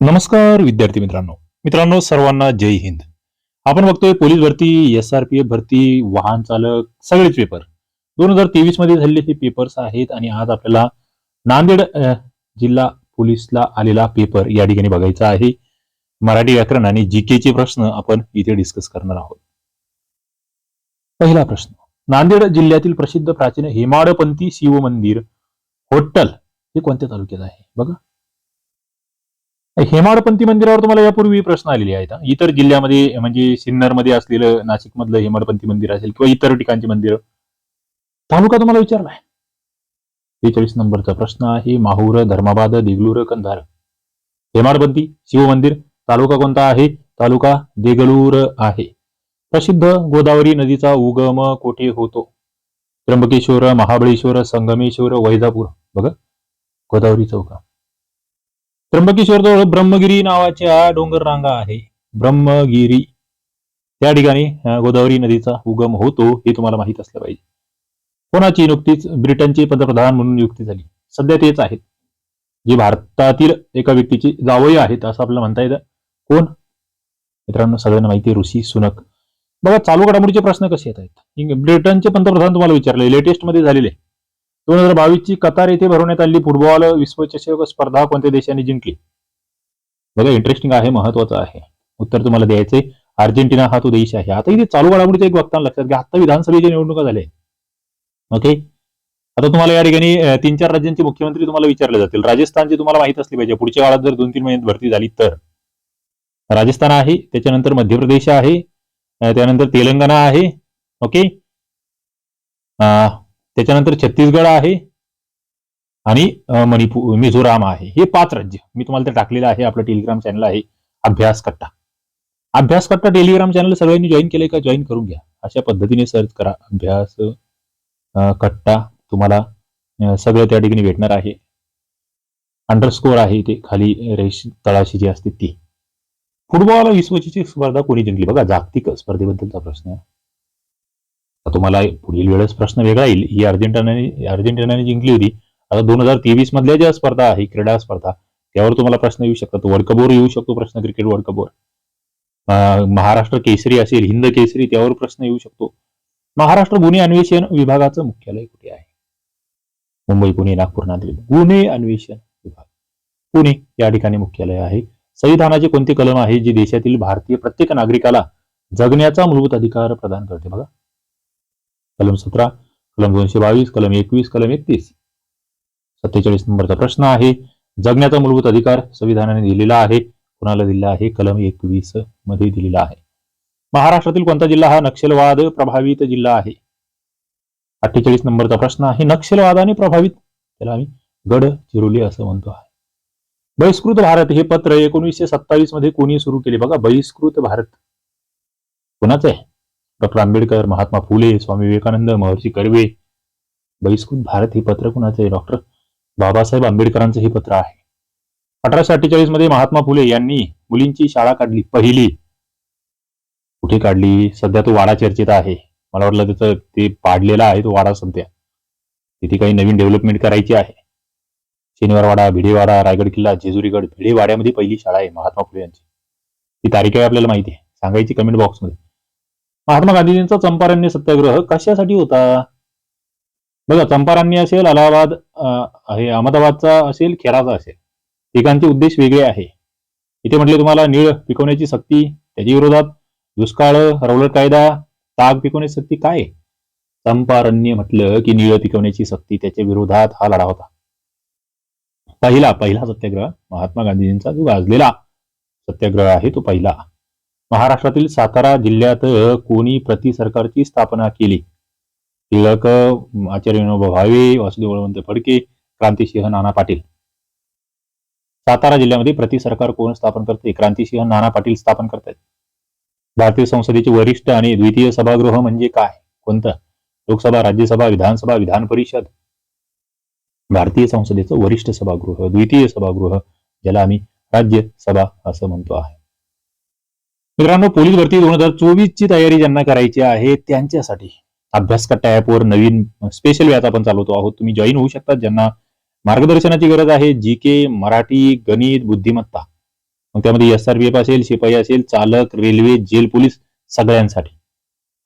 नमस्कार विद्यार्थी मित्रांनो. मित्रांनो सर्वांना जय हिंद. आपण बघतोय पोलीस भरती एस आर पी एफ भरती वाहन चालक सगळेच पेपर दोन हजार तेवीसमध्ये झालेले हे पेपर्स आहेत आणि आज आपल्याला नांदेड जिल्हा पोलीसला आलेला पेपर या ठिकाणी बघायचा आहे. मराठी व्याकरण आणि जीके चे प्रश्न आपण इथे डिस्कस करणार आहोत. पहिला प्रश्न. नांदेड जिल्ह्यातील प्रसिद्ध प्राचीन हेमाडपंथी शिव मंदिर होट्टल हे कोणत्या तालुक्यात आहे? बघा. हेमाडपंथी मंदिरावर तुम्हाला यापूर्वी प्रश्न आलेले आहेत इतर जिल्ह्यामध्ये म्हणजे सिन्नरमध्ये असलेलं नाशिक मधलं हेमाडपंथी मंदिर असेल किंवा इतर ठिकाणची मंदिर तालुका तुम्हाला विचारलाय. बेचाळीस नंबरचा प्रश्न आहे माहूर धर्माबाद देगलूर कंधार. हेमाडपंथी शिव मंदिर तालुका कोणता आहे? तालुका देगलूर आहे. प्रसिद्ध गोदावरी नदीचा उगम कोठे होतो? त्र्यंबकेश्वर महाबळेश्वर संगमेश्वर वैजापूर. बघा गोदावरी चौका. त्र्यंबकेश्वर जवळ ब्रह्मगिरी नावाच्या डोंगर रांगा आहे. ब्रह्मगिरी. त्या ठिकाणी गोदावरी नदीचा उगम होतो हे तुम्हाला माहीत असलं पाहिजे. कोणाची नुकतीच ब्रिटनचे पंतप्रधान म्हणून नियुक्ती झाली? सध्या तेच आहेत. जे भारतातील एका व्यक्तीची जावई आहेत असं आपल्याला म्हणता येतं. कोण? मित्रांनो सगळ्यांना माहिती आहे ऋषी सुनक. बघा चालू घडामोडीचे प्रश्न कसे येत आहेत? ब्रिटनचे पंतप्रधान तुम्हाला विचारले लेटेस्टमध्ये झालेले. दोन हजार बावीस ची कतार येथे भरवण्यात आलेली फुटबॉल विश्वचषक स्पर्धा कोणत्या देशाने जिंकली? बघा इंटरेस्टिंग आहे महत्वाचं आहे. उत्तर तुम्हाला द्यायचंय. अर्जेंटिना हा तो देश आहे. आता इथे चालू घडामोडीचं एक बघताना लक्षात घ्या. आता विधानसभेच्या निवडणुका झाल्या. ओके आता तुम्हाला या ठिकाणी तीन चार राज्यांचे मुख्यमंत्री तुम्हाला विचारले जातील. राजस्थानचे तुम्हाला माहीत असले पाहिजे. पुढच्या काळात जर दोन तीन महिन्यात भरती झाली तर. राजस्थान आहे त्याच्यानंतर मध्य प्रदेश आहे त्यानंतर तेलंगणा आहे. ओके त्याच्यानंतर छत्तीसगड आहे आणि मणिपूर मिझोराम आहे. हे पाच राज्य. मी तुम्हाला ते टाकलेलं आहे. आपलं टेलिग्राम चॅनल आहे. अभ्यास कट्टा. अभ्यास कट्टा टेलिग्राम चॅनल सगळ्यांनी जॉईन केलंय का? जॉईन करून घ्या. अशा पद्धतीने सर्च करा. अभ्यास कट्टा तुम्हाला सगळं त्या ठिकाणी भेटणार आहे. अंडरस्कोर आहे ते. खाली रेश तळाशी जी असते ती. फुटबॉल विश्वचषक स्पर्धा कोणी जिंकली? बघा जागतिक स्पर्धेबद्दलचा प्रश्न आहे. तुम्हाला पुढील वेळेस प्रश्न वेगळा येईल. ही अर्जेंटिनाने अर्जेंटिनाने जिंकली होती. आता दोन हजार तेवीस मधल्या ज्या स्पर्धा आहे क्रीडा स्पर्धा त्यावर तुम्हाला प्रश्न येऊ शकतात. वर्ल्ड कपवर येऊ शकतो प्रश्न क्रिकेट वर्ल्ड कपवर महाराष्ट्र केसरी असेल हिंद केसरी त्यावर प्रश्न येऊ शकतो. महाराष्ट्र गुन्हे अन्वेषण विभागाचं मुख्यालय कुठे आहे? मुंबई पुणे नागपूर नांदेड. गुन्हे अन्वेषण विभाग. पुणे या ठिकाणी मुख्यालय आहे. संविधानाचे कोणते कलम आहे जे देशातील भारतीय प्रत्येक नागरिकाला जगण्याचा मूलभूत अधिकार प्रदान करते? बघा. कलम सतरा कलम दोनशे बावीस कलम एकवीस कलम एकतीस. सत्तेचाळीस नंबरचा प्रश्न आहे. जगण्याचा मूलभूत अधिकार संविधानाने दिलेला आहे. कुणाला दिलेला आहे? कलम एकवीसमध्ये दिलेला आहे. महाराष्ट्रातील कोणता जिल्हा हा नक्षलवाद प्रभावित जिल्हा आहे? अठ्ठेचाळीस नंबरचा प्रश्न आहे. नक्षलवादाने प्रभावित त्याला आम्ही गड चिरोली असं म्हणतो आहे. बहिष्कृत भारत हे पत्र एकोणीसशे सत्तावीसमध्ये कोणी सुरू केले? बघा बहिष्कृत भारत. कोणाचं आहे? डॉक्टर आंबेडकर महात्मा फुले स्वामी विवेकानंद महर्षी कर्वे बहिष्कृत भारत हे पत्र कुणाचं आहे डॉक्टर? बाबासाहेब आंबेडकरांचं हे पत्र आहे. अठराशे अठ्ठेचाळीसमध्ये महात्मा फुले यांनी मुलींची शाळा काढली पहिली. कुठे काढली? सध्या तो वाडा चर्चेत आहे. मला वाटलं त्याचं ते पाडलेला आहे तो वाडा सध्या. तिथे काही नवीन डेव्हलपमेंट करायची आहे. शनिवारवाडा भिडेवाडा रायगड किल्ला जेजुरीगड भिडेवाड्यामध्ये पहिली शाळा आहे महात्मा फुले यांची. ती तारीख आहे आपल्याला माहिती आहे? सांगायची कमेंट बॉक्समध्ये महात्मा गांधीजींचा चंपारण्य सत्याग्रह कशासाठी होता? बघा चंपारण्य असेल अलाहाबाद हे अहमदाबादचा असेल खेराचा असेल. एकांचे उद्देश वेगळे आहे. इथे म्हटले तुम्हाला निळ पिकवण्याची सक्ती त्याच्या विरोधात दुष्काळ रौलट कायदा ताग पिकवण्याची सक्ती काय चंपारण्य म्हटलं की निळ पिकवण्याची सक्ती त्याच्या विरोधात हा लढा होता. पहिला पहिला सत्याग्रह महात्मा गांधीजींचा जो गाजलेला सत्याग्रह आहे तो पहिला. महाराष्ट्रातील सातारा जिल्ह्यात कोणी प्रति सरकारची स्थापना केली? टिळक आचार्य विनोबा भावे वासुदेव बळवंत फडके क्रांतिसिंह नाना पाटील. सातारा जिल्ह्यामध्ये प्रति सरकार कोण स्थापन करते? क्रांतिसिंह नाना पाटील स्थापन करतात भारतीय संसदेचे वरिष्ठ आणि द्वितीय सभागृह म्हणजे काय? कोणतं? लोकसभा राज्यसभा विधानसभा विधान परिषद? भारतीय संसदेचं वरिष्ठ सभागृह द्वितीय सभागृह ज्याला आम्ही राज्यसभा असं म्हणतो आहे. मित्रांनो पोलीस भरती दोन हजार चोवीस ची तयारी ज्यांना करायची आहे त्यांच्यासाठी अभ्यास कट्टा ऍपवर नवीन स्पेशल व्याज आपण चालवतो आहोत. तुम्ही जॉईन होऊ शकता ज्यांना मार्गदर्शनाची गरज आहे जी के मराठी गणित बुद्धिमत्ता. मग त्यामध्ये एस आर एफ असेल शिपाई असेल चालक रेल्वे जेल पोलीस सगळ्यांसाठी.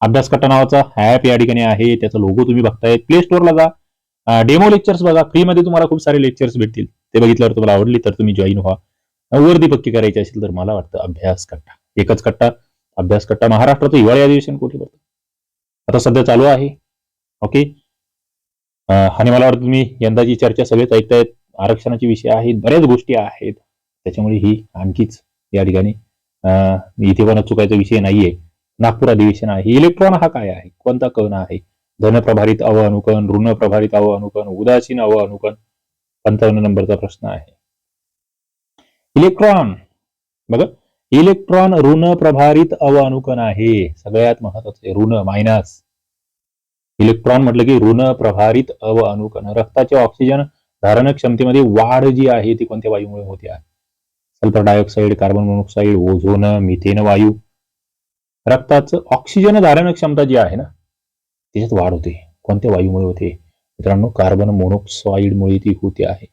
अभ्यास कट्टा नावाचा ऍप या ठिकाणी आहे. त्याचा लोगो तुम्ही बघताय. प्ले स्टोअरला जा. डेमो लेक्चर्स बघा. फ्रीमध्ये तुम्हाला खूप सारे लेक्चर्स भेटतील. ते बघितल्यावर तुम्हाला आवडली तर तुम्ही जॉईन व्हा. वर्दी पक्की करायची असेल तर मला वाटतं अभ्यास कट्टा. एकच कट्टा अभ्यास कट्टा. महाराष्ट्राचं हिवाळी अधिवेशन कुठे भरतं? आता सध्या चालू आहे. ओके? आणि मला वाटतं तुम्ही यंदाची चर्चा सगळेच ऐकतायत. आरक्षणाचे विषय आहेत बऱ्याच गोष्टी आहेत. त्याच्यामुळे ही आणखीच या ठिकाणी अं, इथे पण चुकायचा विषय नाहीये. नागपूर अधिवेशन आहे. इलेक्ट्रॉन हा काय आहे? कोणता कण आहे? धन प्रभारित अव अनुकन ऋण प्रभारित अव अनुकन उदासीन अव अनुकन पंचावन्न नंबरचा प्रश्न आहे. इलेक्ट्रॉन. बघा इलेक्ट्रॉन ऋण प्रभारित अवानुकन आहे. सगळ्यात महत्त्वाचे ऋण मायनस इलेक्ट्रॉन म्हटलं की ऋण प्रभारित अवानुकन रक्ताचे रक्ताच्या ऑक्सिजन धारण क्षमतेमध्ये वाढ जी आहे ती कोणत्या वायूमुळे होते? आहे sulphur dioxide carbon monoxide ozone methane वायू. रक्ताचं ऑक्सिजन धारण क्षमता जी आहे ना त्याच्यात वाढ होते. कोणत्या वायूमुळे होते? मित्रांनो कार्बन मोनॉक्साईडमुळे ती होते आहे.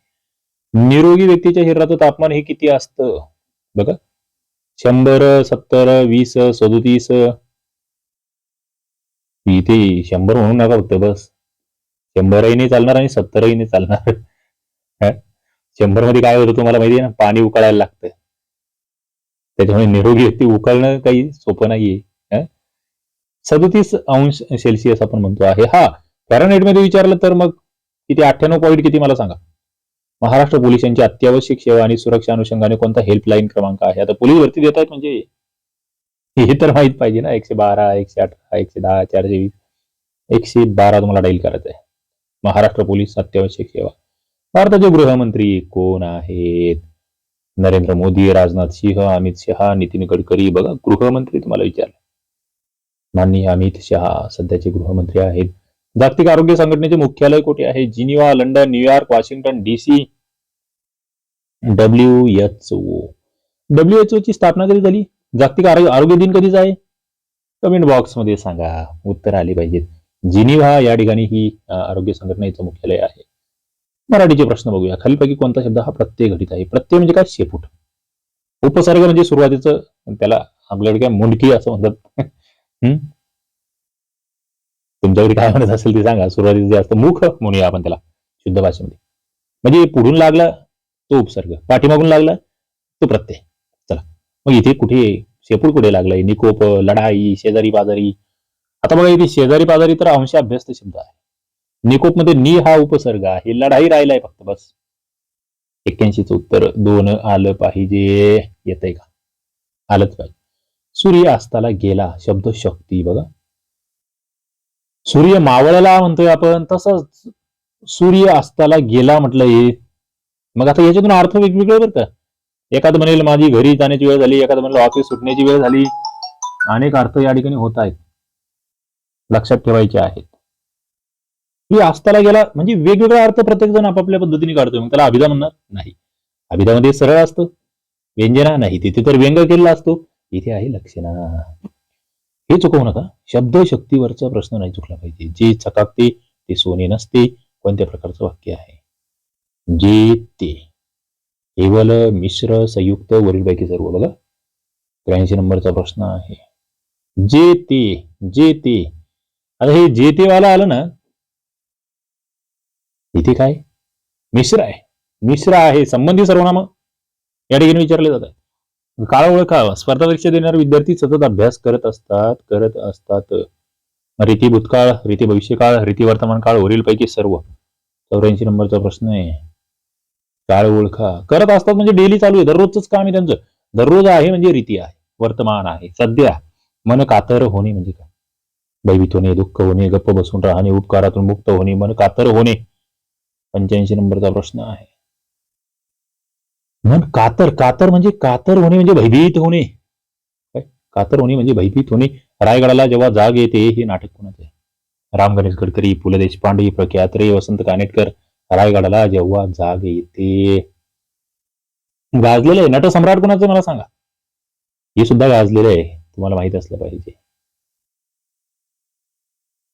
निरोगी व्यक्तीच्या शरीराचं तापमान हे किती असतं? बघा शंभर सत्तर वीस सदोतीस. इथे शंभर म्हणून नका फक्त बस. शंभरही नाही चालणार आणि सत्तरही नाही चालणार. शंभरमध्ये काय होतं तुम्हाला माहिती आहे ना? पाणी उकळायला लागतं. त्याच्यामुळे निरोगी व्यक्ती उकळणं काही सोपं नाहीये. सदोतीस अंश सेल्सिअस आपण म्हणतो आहे. हा. फॅरनहाईटमध्ये विचारलं तर मग किती अठ्ठ्याण्णव पॉईंट किती मला सांगा? महाराष्ट्र पोलिसांची अत्यावश्यक सेवा आणि सुरक्षा अनुषंगाने कोणता हेल्पलाईन क्रमांक आहे? आता पोलीस भरती देत आहेत म्हणजे हे तर माहीत पाहिजे ना. एकशे बारा एकशे अठरा एकशे दहा चारशे वीस एकशे बारा तुम्हाला डाईल करायचं आहे. महाराष्ट्र पोलीस अत्यावश्यक सेवा. भारताचे गृहमंत्री कोण आहेत? नरेंद्र मोदी राजनाथ सिंह अमित शहा नितीन गडकरी. बघा गृहमंत्री तुम्हाला विचारलं. माननीय अमित शहा सध्याचे गृहमंत्री आहेत. जागतिक आरोग्य संघटनेचे मुख्यालय कुठे आहे? Geneva London New York Washington DC W H O. W H ची स्थापना कधी झाली? जागतिक आरोग्य आरोग्य दिन कधीच आहे? कमेंट बॉक्समध्ये सांगा. उत्तर आली पाहिजेत. जिनिव्हा या ठिकाणी ही आरोग्य संघटनेचं मुख्यालय आहे. मराठीचे प्रश्न बघूया. खालीपैकी कोणता शब्द हा प्रत्यय घटित आहे? प्रत्यय म्हणजे काय? शेपूट. उपसर्ग म्हणजे सुरुवातीचं त्याला आपल्याकडे काय मुंडकी असं म्हणतात. हम्म? तुमच्याकडे काय म्हणत असेल ते सांगा. सुरुवातीस जे असतं मुख म्हणूया आपण त्याला शुद्ध भाषेमध्ये. म्हणजे पुढून लागला तो उपसर्ग. पाठीमागून लागला तो प्रत्यय. चला. मग इथे कुठे शेपूड कुठे लागलाय? निकोप लढाई शेजारी पाजारी. आता बघा इथे शेजारी पाजारी तर अंश अभ्यस्त शब्द आहे. निकोपमध्ये नि हा उपसर्ग आहे. लढाई राहिलाय फक्त बस. एक्क्याऐंशीच उत्तर दोन आलं पाहिजे. येतंय का? आलंच पाहिजे. सूर्य अस्ताला गेला. शब्द शक्ती बघा. सूर्य मावळला म्हणतोय आपण तसंच सूर्य अस्ताला गेला म्हटलं हे. मग आता याच्यातून अर्थ वेगवेगळे बरं का. एखादं म्हणेल माझी घरी जाण्याची वेळ झाली. एखादं म्हणेल ऑफिस सुटण्याची वेळ झाली. अनेक अर्थ या ठिकाणी होत आहेत. लक्षात ठेवायचे आहेत. मी अस्ताला गेला म्हणजे वेगवेगळा अर्थ प्रत्येक जण आपापल्या पद्धतीने काढतोय. मग त्याला अभिधा म्हणणार नाही. अभिधामध्ये सरळ असतं. व्यंजना नाही. तिथे तर व्यंग केलेला असतो. इथे आहे लक्षणा. हे चुकवू नका. शब्द शक्तीवरचा प्रश्न नाही चुकला पाहिजे. जे चकाकते ते सोने नसते. कोणत्या प्रकारचं वाक्य आहे? जे ते. केवल मिश्र संयुक्त वरीलपैकी सर्व बघा त्र्याऐंशी नंबरचा प्रश्न आहे. जे ते जे ते. आता हे जे ते वाला आलं ना इथे काय? मिश्र आहे. मिश्र आहे. संबंधी सर्वनाम या ठिकाणी विचारले जातात. काळ ओळखावा. स्पर्धा परीक्षा देणारे विद्यार्थी सतत अभ्यास करत असतात करत असतात. रीती भूतकाळ रीती भविष्यकाळ रीती वर्तमान काळ वरीलपैकी सर्व. चौऱ्याऐंशी नंबरचा प्रश्न आहे. काळ ओळखा. करत असतात म्हणजे डेली चालू आहे. दररोजच काम आहे त्यांचं. दररोज आहे म्हणजे रीती आहे. वर्तमान आहे. सध्या मन कातर होणे म्हणजे काय? भयभीत होणे दुःख होणे गप्प बसून राहणे उपकारातून मुक्त होणे मन कातर होणे. पंच्याऐंशी नंबरचा प्रश्न आहे. मन कातर कातर म्हणजे कातर होणे म्हणजे भयभीत होणे. काय? कातर होणे म्हणजे भयभीत होणे. रायगडाला जेव्हा जाग येते हे नाटक कोणाचं आहे? राम गणेश गडकरी पु ल देशपांडे प्रख्यात रे वसंत कानेटकर. रायगडाला जेव्हा जाग येते. गाजलेलं आहे. नटसम्राट कोणाचं मला सांगा. हे सुद्धा गाजलेलं आहे. तुम्हाला माहीत असलं पाहिजे.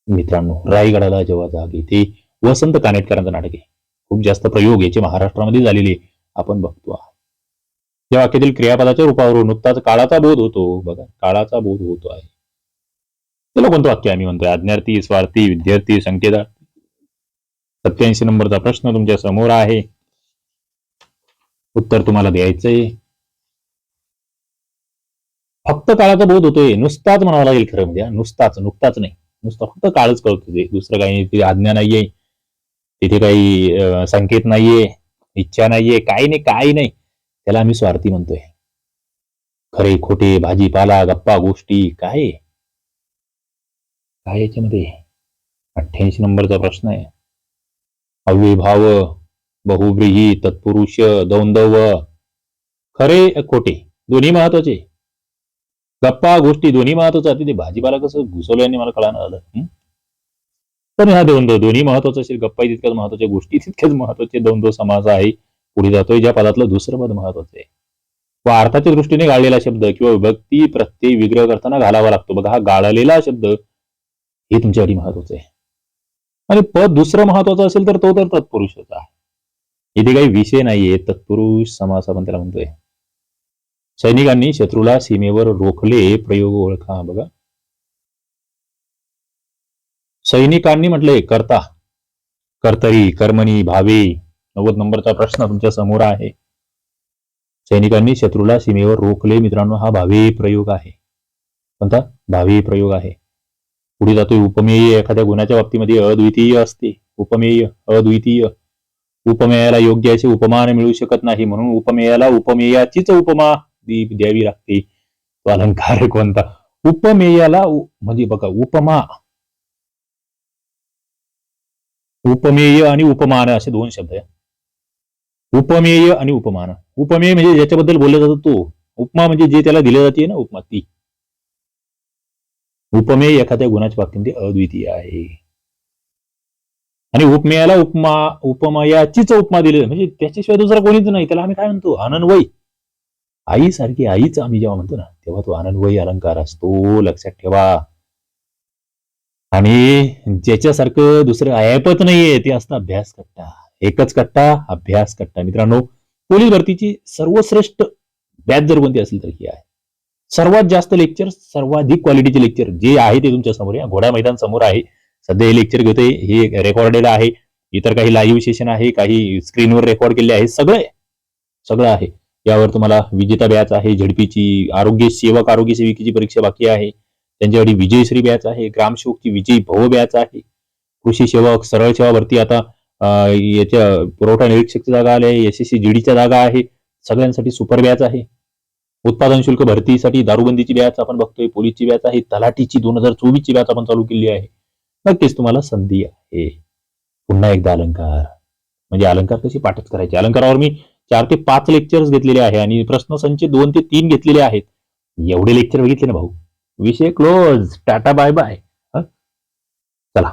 मित्रांनो रायगडाला जेव्हा जाग येते वसंत कानेटकरांचं नाटक आहे. खूप जास्त प्रयोग याचे महाराष्ट्रामध्ये झालेले आपण बघतो आहोत. या वाक्यातील क्रियापदाच्या रूपावरून नुकताच काळाचा बोध होतो. बघा काळाचा बोध होतो आहे. त्याला कोणतं वाक्य आम्ही म्हणतोय अज्ञार्थी स्वार्थी विद्यार्थी संकेतार्थी सत्याऐंशी नंबरचा प्रश्न तुमच्यासमोर आहे. उत्तर तुम्हाला द्यायचंय. फक्त काळाचा बोध होतोय नुसताच म्हणावा लागेल खरं म्हणजे. नुसताच नुकताच नाही. नुसतं फक्त काळच कळतो ते दुसरं काही तिथे आज्ञा नाहीये. तिथे काही संकेत नाहीये. इच्छा नाहीये काही नाही काही नाही. त्याला आम्ही स्वार्थी म्हणतोय. खरे खोटे भाजीपाला गप्पा गोष्टी काय? काय याच्यामध्ये? अठ्ठ्याऐंशी नंबरचा प्रश्न आहे. अव्यभाव बहुब्रीही तत्पुरुष दौंदव खरे खोटे दोन्ही महत्त्वाचे. गप्पा गोष्टी दोन्ही महत्वाचं. तिथे भाजीपाला कसं घुसवलं यांनी मला कळणार आलं. तर पण ह्या दोन दोन्ही महत्वाचं असेल. गप्पा तितक्याच महत्त्वाच्या गोष्टी तितक्याच महत्त्वाचे. दोन दो समास आहे पुढे जातोय. ज्या पदातलं दुसरं पद महत्वाचं आहे. व अर्थाच्या दृष्टीने गाळलेला शब्द किंवा विभक्ती प्रत्यय विग्रह करताना घालावा लागतो. बघा हा गाळलेला शब्द हे तुमच्यासाठी महत्वाचं आहे. आणि पद दुसरं महत्वाचं असेल तर तो तर तत्पुरुषाचा आहे इथे काही विषय नाहीये. तत्पुरुष समास आपण त्याला म्हणतोय. सैनिकांनी शत्रूला सीमेवर रोखले. प्रयोग ओळखा. बघा. सैनिकांनी म्हटले करता कर्तरी कर्मणी भावे नव्वद नंबरचा प्रश्न तुमच्यासमोर आहे. सैनिकांनी शत्रूला सीमेवर रोखले. मित्रांनो हा भावी प्रयोग आहे. कोणता? भावी प्रयोग आहे. पुढे जातोय उपमेय. एखाद्या गुणाच्या बाबतीमध्ये अद्वितीय असते. उपमेय अद्वितीय. उपमेयाला योग्य असे उपमान मिळू शकत नाही. म्हणून उपमेयाला उपमेयाचीच उपमा द्यावी लागते. तो अलंकार कोणता? उपमेयाला म्हणजे बघा उपमा. उपमेय आणि उपमान असे दोन शब्द आहे. उपमेय आणि उपमान. उपमेय म्हणजे ज्याच्याबद्दल बोललं जातो तो. उपमा म्हणजे जे त्याला दिले जाते ना उपमा ती. उपमेय एखाद्या गुणाच्या बाबतीमध्ये अद्वितीय आहे. आणि उपमेयाला उपमा उपमयाचीच उपमा दिली म्हणजे त्याच्याशिवाय दुसरा कोणीच नाही. त्याला आम्ही काय म्हणतो? आनंदवय. आई सारखी आईच आम्ही जेव्हा म्हणतो ना तेव्हा तो आनंदवयी अलंकार असतो. लक्षात ठेवा. आणि ज्याच्यासारखं दुसरं ऐपत नाहीये ते असतं अभ्यास कट्टा. एकच कट्टा अभ्यास कट्टा. मित्रांनो पोलीस भरतीची सर्वश्रेष्ठ बॅच जर कोणती असेल तर ही आहे. सर्वात जास्त लेक्चर सर्वाधिक क्वालिटीचे लेक्चर जे आहे ते तुमच्यासमोर या घोडा मैदान समोर आहे. सध्या हे लेक्चर घेतोय हे रेकॉर्डेड आहे. इतर काही लाईव्ह सेशन आहे काही स्क्रीनवर रेकॉर्ड केले आहे सगळं सगळं आहे. यावर तुम्हाला विजेता बॅच आहे झडपीची आरोग्य सेवक आरोग्य सेविकेची परीक्षा बाकी आहे. त्यांच्यासाठी विजयश्री बॅच आहे ग्रामसेवकची विजयी भव बॅच आहे. कृषी सेवक सरळ सेवा भरती आता याच्या पुरवठा निरीक्षकची जागा आली आहे एसएससी जीडीच्या जागा आहे सगळ्यांसाठी सुपर बॅच आहे. उत्पादन शुल्क भरतीसाठी दारूबंदीची बॅच आपण बघतोय पोलीसची बॅच आहे तलाठीची दोन हजार चोवीसची बॅच आपण चालू केली आहे. नक्कीच तुम्हाला संधी आहे. पुन्हा एकदा अलंकार. म्हणजे अलंकार कशी पाठच करायचे? अलंकारावर मी चार ते पाच लेक्चर्स घेतलेले आहे आणि प्रश्नसंच दोन ते तीन घेतलेले आहेत. एवढे लेक्चर बघितले ना भाऊ? विषय क्लोज टाटा बाय बाय चला.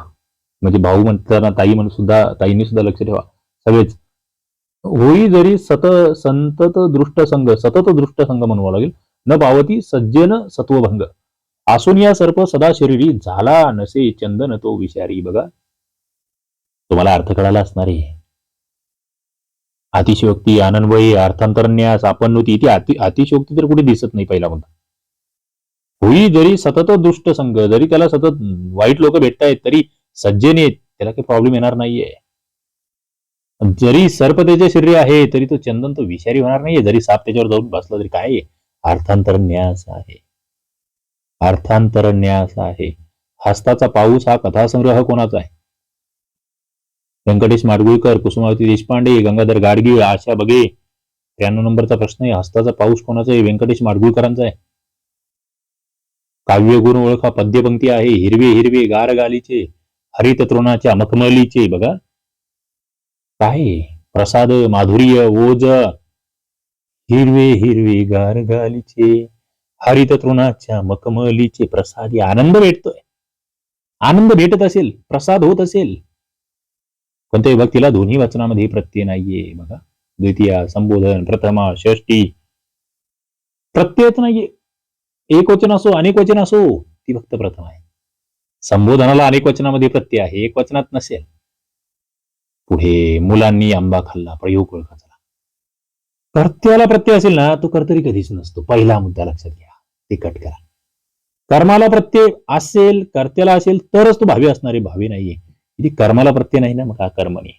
म्हणजे भाऊ म्हणताना ताई म्हणून सुद्धा ताईंनी सुद्धा लक्ष ठेवा. सगळेच. होई जरी सत संतत दृष्ट संघ सतत दृष्ट संघ म्हणवा लागेल न पावती सज्जन सत्वभंग. आसून या सर्प सदा शरीरी झाला नसे चंदन तो विषारी. बघा. तुम्हाला अर्थ कळाला असणार आहे. अतिशयोक्ती आनंदवयी अर्थांतरन्यास आपन्नती ती अति अतिशयोक्ती तर कुठे दिसत नाही पहिला म्हणता होई जरी सतत दुष्ट संघ जरी त्याला सतत वाईट लोक भेटतायत, तरी सज्जन त्याला काही प्रॉब्लेम येणार नाहीये. जरी सर्प शरीर आहे, तरी तो चंदन तो विषारी होणार नाहीये. जरी साप त्याच्यावर जाऊन बसला तरी काय अर्थांतर न्यास आहे. अर्थांतर न्यास आहे. हस्ताचा पाऊस हा कथासंग्रह कोणाचा आहे? व्यंकटेश माडगुळकर, कुसुमावती देशपांडे, गंगाधर गाडगीळ, आशा बगे त्र्याण्णव नंबरचा प्रश्न आहे, हस्ताचा पाऊस कोणाचा आहे? व्यंकटेश माडगुळकरांचा आहे. काव्य ओळखा पद्यपंक्ती आहे हिरवे हिरवे गार गालीचे हरित तृणाच्या मखमलीचे बघा. काय? प्रसाद माधुर्य ओज हिरवे हिरवे गार गालीचे हरित तृणाच्या मखमलीचे प्रसाद आनंद भेटतोय. आनंद भेटत असेल प्रसाद होत असेल. कोणत्याही भक्तीला दोन्ही वचनामध्ये प्रत्यय नाहीये बघा. द्वितीय संबोधन प्रथमा षष्टी प्रत्ययच नाहीये. एक वचन असो अनेक वचन असो ती फक्त प्रथम आहे. संबोधनाला अनेक वचनामध्ये प्रत्यय आहे. एक वचनात नसेल. पुढे मुलांनी आंबा खाल्ला प्रयोग ओळखा झाला. कर्त्याला प्रत्यय असेल ना तो कर्तरी कधीच नसतो. पहिला मुद्दा लक्षात घ्या. ते कट करा. कर्माला प्रत्यय असेल कर्त्याला असेल तरच तो भावी असणारे भावी नाहीये. इथे कर्माला प्रत्यय नाही ना मग हा कर्म नाही.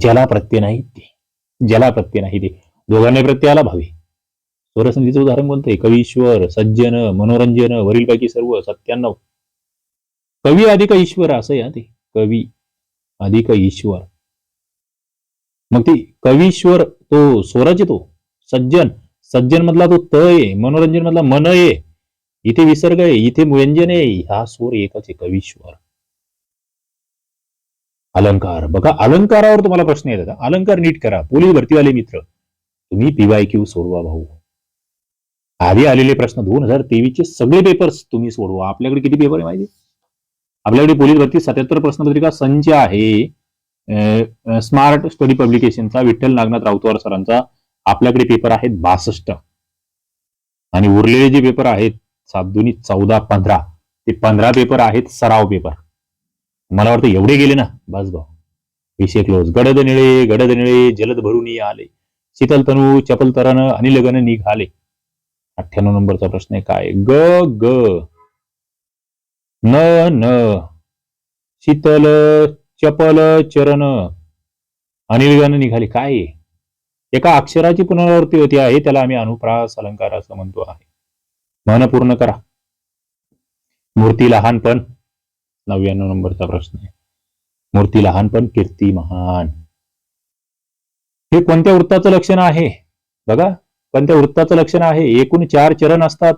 ज्याला प्रत्यय नाही ते. ज्याला प्रत्यय नाही ते. दोघांनी प्रत्यय आला भावी. स्वरसंधीचं उदाहरण कोणतं आहे कवीश्वर सज्जन मनोरंजन वरीलपैकी सर्व सत्त्याण्णव. कवी अधिक ईश्वर असं आहे ते. कवी अधिक ईश्वर. मग ती कवीश्वर तो स्वराज तो सज्जन. सज्जन मधला तो त आहे मनोरंजन मधला मन आहे इथे विसर्ग आहे इथे व्यंजन आहे हा स्वर एकच आहे कवीश्वर अलंकार. बघा अलंकारावर तुम्हाला प्रश्न येतात. अलंकार नीट करा. पोलीस भरतीवाले मित्र. तुम्ही पीवाय क्यू सोडवा भाऊ. आधी आलेले प्रश्न दोन हजार तेवीसचे सगळे पेपर्स तुम्ही सोडवा. आपल्याकडे किती पेपर आहे माहिती? आपल्याकडे पोलीस भरती सत्याहत्तर प्रश्नपत्रिका संच आहे. स्मार्ट स्टडी पब्लिकेशनचा विठ्ठल नागनाथ राऊतवार सरांचा आपल्याकडे पेपर आहेत बासष्ट. आणि उरलेले जे पेपर आहेत सात दोन्ही चौदा पंधरा. ते पंधरा पेपर आहेत सराव पेपर मला वाटतं एवढे गेले ना? बस भाऊ. विषय क्लोज गडद निळे गडद निळे जलद भरून आले. शीतल तनू चपल तरण अनिलगन निघाले. अठ्ठ्याण्णव नंबरचा प्रश्न आहे. काय? ग ग. न न. शीतल चपल चरण. अनिल गण निघाले. काय? एका अक्षराची पुनरावृत्ती होती आहे. त्याला आम्ही अनुप्रास अलंकार असं म्हणतो आहे. मन पूर्ण करा. मूर्ती लहानपण नव्याण्णव नंबरचा प्रश्न आहे. मूर्ती लहानपण कीर्ती महान. हे कोणत्या वृत्ताचं लक्षण आहे? बघा. पण त्या वृत्ताचं लक्षण आहे. एकूण चार चरण असतात.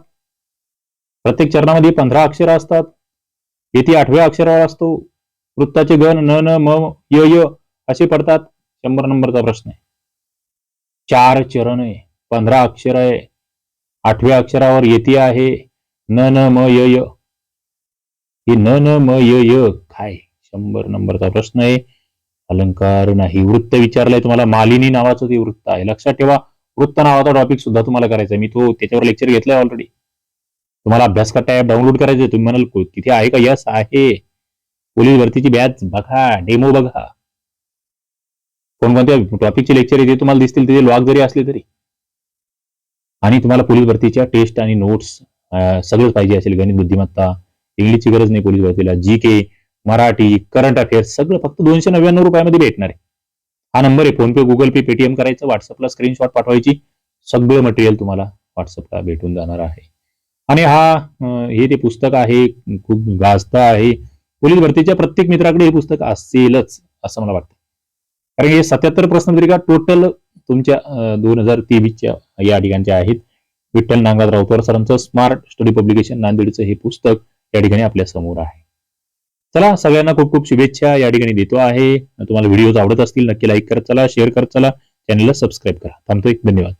प्रत्येक चरणामध्ये पंधरा अक्षर असतात. येथे आठव्या अक्षरावर असतो. वृत्ताचे गण न न म य य असे पडतात. शंभर नंबरचा प्रश्न आहे. चार चरण आहे पंधरा अक्षर आहे. आठव्या अक्षरावर येते आहे. न न म य य. हे न न म य य काय? शंभर नंबरचा प्रश्न आहे. अलंकार नाही. वृत्त विचारलंय तुम्हाला. मालिनी नावाचं ते वृत्त आहे. लक्षात ठेवा. वृत्त नावाचा टॉपिक सुद्धा तुम्हाला करायचा आहे. मी तो त्याच्यावर लेक्चर घेतलाय ऑलरेडी तुम्हाला अभ्यास करता ऍप डाउनलोड करायचं तुम्ही म्हणाल को- तिथे आहे का? यस आहे. पोलीस भरतीची बॅच बघा डेमो बघा. कोणकोणत्या टॉपिकचे लेक्चर येते तुम्हाला दिसतील तिथे लॉग जरी असले तरी. आणि तुम्हाला पोलीस भरतीच्या टेस्ट आणि नोट्स सगळंच पाहिजे असेल. गणित बुद्धिमत्ता इंग्लिशची गरज नाही police भरतीला. G K Marathi current affairs सगळं फक्त दोनशे नव्याण्णव रुपयामध्ये भेटणार आहे. हा नंबर आहे. फोनपे गुगल पे पेटीएम करायचं. व्हॉट्सअपला स्क्रीनशॉट पाठवायची. सगळं मटेरियल तुम्हाला व्हॉट्सअपला भेटून जाणार आहे. आणि हा हे ते पुस्तक आहे. खूप गाजत आहे. पोलीस भरतीच्या प्रत्येक मित्राकडे हे पुस्तक असेलच असं मला वाटतं. कारण हे सत्याहत्तर प्रश्नपत्रिका टोटल तुमच्या दोन हजार तेवीसच्या या ठिकाणच्या आहेत. विठ्ठल नागनाथ राऊतवार सरांचं स्मार्ट स्टडी पब्लिकेशन नांदेडचं हे पुस्तक या ठिकाणी आपल्यासमोर आहे. चला सगळ्यांना खूप खूप शुभेच्छा. या ठिकाणी देतो आहे. तुम्हाला व्हिडिओज आवडत असतील नक्की लाईक करत चला शेअर करत चला. चॅनलला सबस्क्राईब करा. थांबतोय. धन्यवाद.